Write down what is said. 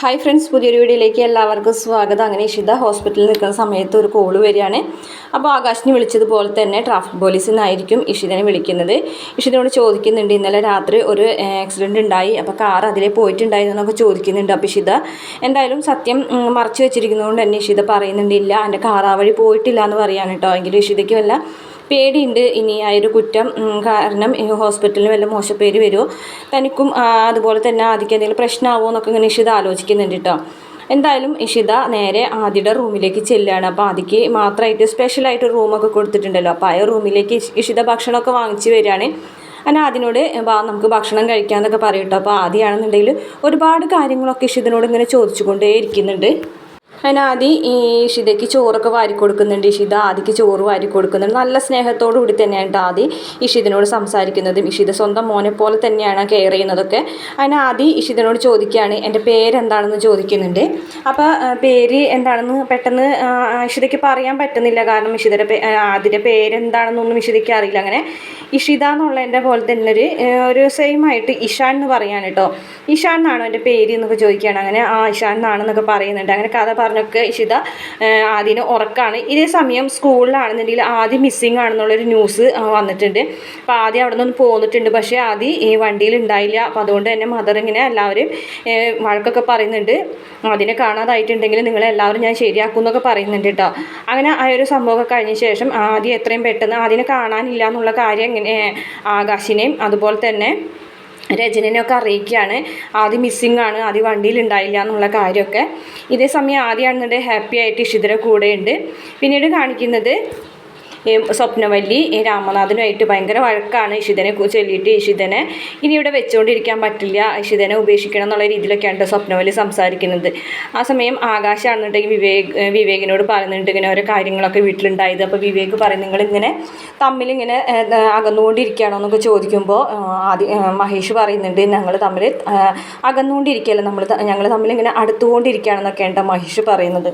Hi friends പുതിയൊരു വീഡിയോയിലേക്ക് എല്ലാവർക്കും സ്വാഗതം. അങ്ങനെ ഇഷിത ഹോസ്പിറ്റലിൽ നിൽക്കുന്ന സമയത്ത് ഒരു കോൾ വരികയാണ്. അപ്പോൾ ആകാശിനെ വിളിച്ചതുപോലെ തന്നെ ട്രാഫിക് പോലീസിൽ നിന്നായിരിക്കും ഇഷിതനെ വിളിക്കുന്നത്. ഇഷിതനോട് ചോദിക്കുന്നുണ്ട് ഇന്നലെ രാത്രി ഒരു ആക്സിഡന്റ് ഉണ്ടായി. അപ്പോൾ കാർ അതിലെ പോയിട്ടുണ്ടായിരുന്നു എന്നൊക്കെ ചോദിക്കുന്നുണ്ട്. അപ്പോൾ ഇഷിത എന്തായാലും സത്യം മറച്ചു വെച്ചിരിക്കുന്നതുകൊണ്ട് തന്നെ ഇഷിത പറയുന്നുണ്ട് ഇല്ല എന്റെ കാർ ആ വഴി പോയിട്ടില്ല എന്ന് പറയാണ് കേട്ടോ. എങ്കിലും ഇഷിതയ്ക്ക് വല്ല പേടിയുണ്ട് ഇനി ആ ഒരു കുറ്റം. കാരണം ഹോസ്പിറ്റലിന് വല്ല മോശപ്പേര് വരുമോ തനിക്കും അതുപോലെ തന്നെ ആദ്യം എന്തെങ്കിലും പ്രശ്നമാവുമോ എന്നൊക്കെ ഇങ്ങനെ ഇഷിത ആലോചിക്കുന്നുണ്ട് കേട്ടോ എന്തായാലും ഇഷിത നേരെ ആദിയുടെ റൂമിലേക്ക് ചെല്ലുകയാണ് അപ്പോൾ ആദിക്ക് മാത്രമായിട്ട് സ്പെഷ്യലായിട്ട് റൂമൊക്കെ കൊടുത്തിട്ടുണ്ടല്ലോ. അപ്പോൾ ആ റൂമിലേക്ക് ഇഷ്- ഇഷിത ഭക്ഷണമൊക്കെ വാങ്ങിച്ച് വരികയാണ്. അങ്ങനെ അതിനോട് വാ നമുക്ക് ഭക്ഷണം കഴിക്കാമെന്നൊക്കെ പറയും കേട്ടോ അപ്പോൾ ആദ്യമാണെന്നുണ്ടെങ്കിൽ ഒരുപാട് കാര്യങ്ങളൊക്കെ ഇഷിതനോട് ഇങ്ങനെ ചോദിച്ചുകൊണ്ടേ ഇരിക്കുന്നുണ്ട് അതിന് ആദ്യം ഈ ഇഷിതയ്ക്ക് ചോറൊക്കെ വാരി കൊടുക്കുന്നുണ്ട് ഇഷിത ആദിക്ക് ചോറ് വാരി കൊടുക്കുന്നുണ്ട് നല്ല സ്നേഹത്തോടു കൂടി തന്നെയാണ് ആദി ഇഷിതനോട് സംസാരിക്കുന്നതും. ഇഷിത സ്വന്തം മോനെ പോലെ തന്നെയാണ് കെയർ ചെയ്യുന്നതൊക്കെ. അതിന് ആദി ഇഷിതനോട് ചോദിക്കുകയാണ് എന്റെ പേരെന്താണെന്ന് ചോദിക്കുന്നുണ്ട്? അപ്പോൾ പേര് എന്താണെന്ന് പെട്ടെന്ന് ഇഷിതയ്ക്ക് പറയാൻ പറ്റുന്നില്ല. കാരണം ഇഷിതയുടെ പേ ആദിന്റെ പേരെന്താണെന്നൊന്നും ഇഷിതയ്ക്ക് അറിയില്ല. അങ്ങനെ ഇഷിത എന്നുള്ളതിന്റെ പോലെ തന്നെ ഒരു ഒരു സെയിം ആയിട്ട് ഇഷാൻ എന്ന് പറയാണ് കേട്ടോ. ഇഷാൻ എന്നാണോ എന്റെ പേര് എന്നൊക്കെ ചോദിക്കുകയാണ്. അങ്ങനെ ആ ഇഷാൻ എന്നാണെന്നൊക്കെ പറയുന്നുണ്ട്. അങ്ങനെ കഥ പറഞ്ഞൊക്കെ ഇഷിത ആദ്യം ഉറക്കാണ്. ഇതേ സമയം സ്കൂളിലാണെന്നുണ്ടെങ്കിൽ ആദ്യം മിസ്സിങ് ആണെന്നുള്ളൊരു ന്യൂസ് വന്നിട്ടുണ്ട്. അപ്പോൾ ആദ്യം അവിടെ നിന്ന് പോന്നിട്ടുണ്ട്. പക്ഷേ ആദ്യം ഈ വണ്ടിയിൽ ഉണ്ടായില്ല. അപ്പോൾ അതുകൊണ്ട് തന്നെ മദർ ഇങ്ങനെ എല്ലാവരും വഴക്കൊക്കെ പറയുന്നുണ്ട്. അതിനെ കാണാതായിട്ടുണ്ടെങ്കിൽ നിങ്ങളെല്ലാവരും ഞാൻ ശരിയാക്കും എന്നൊക്കെ പറയുന്നുണ്ട് കേട്ടോ. അങ്ങനെ ആ ഒരു സംഭവമൊക്കെ കഴിഞ്ഞ ശേഷം ആദ്യം എത്രയും പെട്ടെന്ന് അതിനെ കാണാനില്ല എന്നുള്ള കാര്യം ഇങ്ങനെ ആകാശിനെയും അതുപോലെ തന്നെ രജനിനെയൊക്കെ അറിയിക്കുകയാണ്. ആദ്യം മിസ്സിംഗ് ആണ്. ആദ്യം വണ്ടിയിൽ ഉണ്ടായില്ല എന്നുള്ള കാര്യമൊക്കെ. ഇതേ സമയം ആദ്യമാണെന്നുണ്ടെങ്കിൽ ഹാപ്പി ആയിട്ട് ഇഷിതര കൂടെയുണ്ട്. പിന്നീട് കാണിക്കുന്നത് സ്വപ്നവല്ലി രാമനാഥനുമായിട്ട് ഭയങ്കര വഴക്കാണ് ഇഷിതനെ ചൊല്ലിയിട്ട് ഇഷിതനെ. ഇനി ഇവിടെ വെച്ചുകൊണ്ടിരിക്കാൻ പറ്റില്ല. ഇഷിതനെ ഉപേക്ഷിക്കണം എന്നുള്ള രീതിയിലൊക്കെയാണ് കേട്ടോ സ്വപ്നവല്ലി സംസാരിക്കുന്നത്. ആ സമയം ആകാശാണെന്നുണ്ടെങ്കിൽ വിവേക് വിവേകിനോട് പറയുന്നുണ്ട് ഇങ്ങനെ ഓരോ കാര്യങ്ങളൊക്കെ വീട്ടിലുണ്ടായത്. അപ്പോൾ വിവേക് പറയും നിങ്ങളിങ്ങനെ തമ്മിലിങ്ങനെ അകന്നുകൊണ്ടിരിക്കുകയാണോ? എന്നൊക്കെ ചോദിക്കുമ്പോൾ ആദ്യം മഹേഷ് പറയുന്നുണ്ട് ഞങ്ങൾ തമ്മിൽ അകന്നുകൊണ്ടിരിക്കുകയല്ല നമ്മൾ ഞങ്ങൾ തമ്മിലിങ്ങനെ അടുത്തുകൊണ്ടിരിക്കുകയാണെന്നൊക്കെയാണ് മഹേഷ് പറയുന്നത്.